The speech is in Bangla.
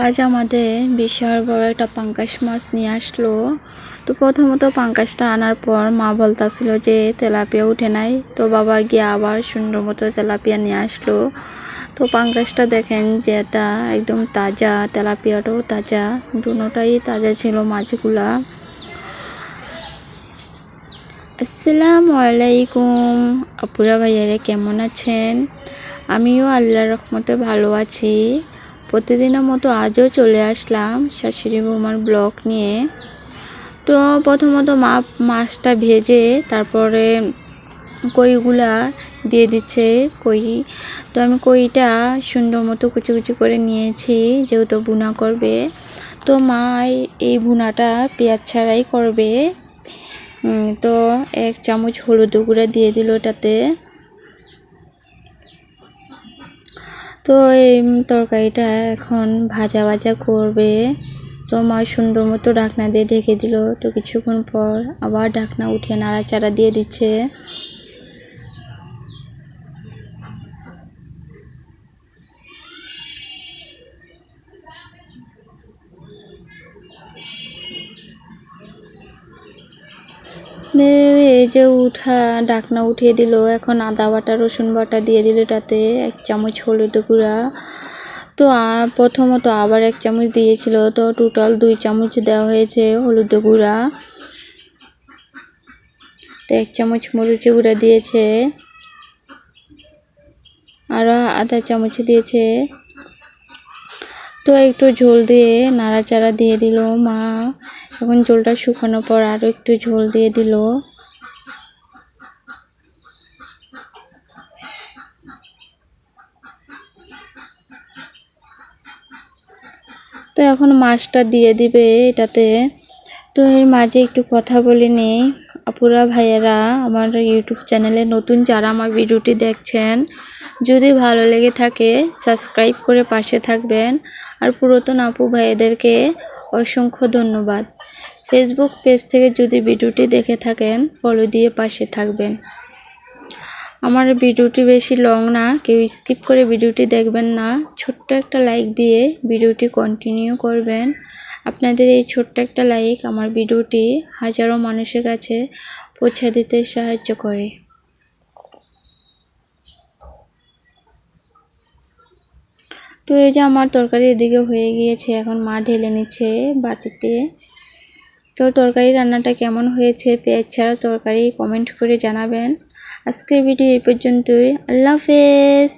আজ আমাদের বিশাল বড় একটা পাঙ্কাশ মাছ নিয়ে আসলো। তো প্রথমত পাঙ্কাশটা আনার পর মা বলতাছিল যে, তেলাপিয়া উঠে নাই। তো বাবা গিয়ে আবার সুন্দর মতো তেলাপিয়া নিয়ে আসলো। তো পাঙ্কাশটা দেখেন যে এটা একদম তাজা, তেলাপিয়াটাও তাজা দুটাই তাজা ছিল মাছগুলা। আসসালামু আলাইকুম। আপুরা ভাইয়ারে কেমন আছেন? আমিও আল্লাহর রহমতে ভালো আছি। প্রতিদিনের মতো আজও চলে আসলাম শাশুড়ি বৌমার ব্লক নিয়ে। তো প্রথমত মা মাছটা ভেজে তারপরে কইগুলা দিয়ে দিচ্ছে কই। তো আমি কইটা সুন্দর মতো কুচি কুচি করে নিয়েছি, যেহেতু বুনা করবে। তো মা এই বুনাটা পেঁয়াজ ছাড়াই করবে। তো এক চামচ হলুদ গুঁড়া দিয়ে দিল এটাতে তো এই তরকারিটা এখন ভাজা ভাজা করবে। তো মা সুন্দর মতো ঢাকনা দিয়ে ঢেকে দিল। তো কিছুক্ষণ পর আবার ঢাকনা উঠিয়ে নাড়াচাড়া দিয়ে দিচ্ছে। এই যে উঠা, ডাকনা উঠিয়ে দিল, এখন আদা বাটা, রসুন বাটা দিয়ে দিল এটাতে, এক চামচ হলুদ গুঁড়া। তো প্রথমত আবার এক চামচ দিয়েছিল, তো টোটাল দুই চামচ দেওয়া হয়েছে হলুদ গুঁড়া। তো এক চামচ মরিচ গুঁড়া দিয়েছে আরও আধা চামচ দিয়েছে। তো একটু ঝোল দিয়ে নাড়াচাড়া দিয়ে দিল মা। এখন ঝোলটা শুকানোর পর আরও একটু ঝোল দিয়ে দিল। তো এখন মাছটা দিয়ে দিবে এটাতে। তো এর মাঝে একটু কথা বলে নেই। আপুরা, ভাইয়েরা, আমার ইউটিউব চ্যানেলে নতুন যারা আমার ভিডিওটি দেখছেন, যদি ভালো লেগে থাকে, সাবস্ক্রাইব করে পাশে থাকবেন। আর পুরাতন আপু ভাইয়েদেরকে অসংখ্য ধন্যবাদ। ফেসবুক পেজ থেকে যদি ভিডিওটি দেখে থাকেন ফলো দিয়ে পাশে থাকবেন। আমার ভিডিওটি বেশি লং না, কেউ স্কিপ করে ভিডিওটি দেখবেন না। ছোট্ট একটা লাইক দিয়ে ভিডিওটি কন্টিনিউ করবেন। আপনাদের এই ছোট্ট একটা লাইক আমার ভিডিওটি হাজারো মানুষের কাছে পৌঁছে দিতে সাহায্য করে। তো এই যে আমার তরকারি এদিকে হয়ে গিয়েছে, এখন মা ঢেলে নিচ্ছে বাটিতে। তো তরকারি রান্নাটা কেমন হয়েছে পেঁয়াজ ছাড়া তরকারি কমেন্ট করে জানাবেন। আজকের ভিডিও এই পর্যন্তই। আল্লাহ হাফেজ।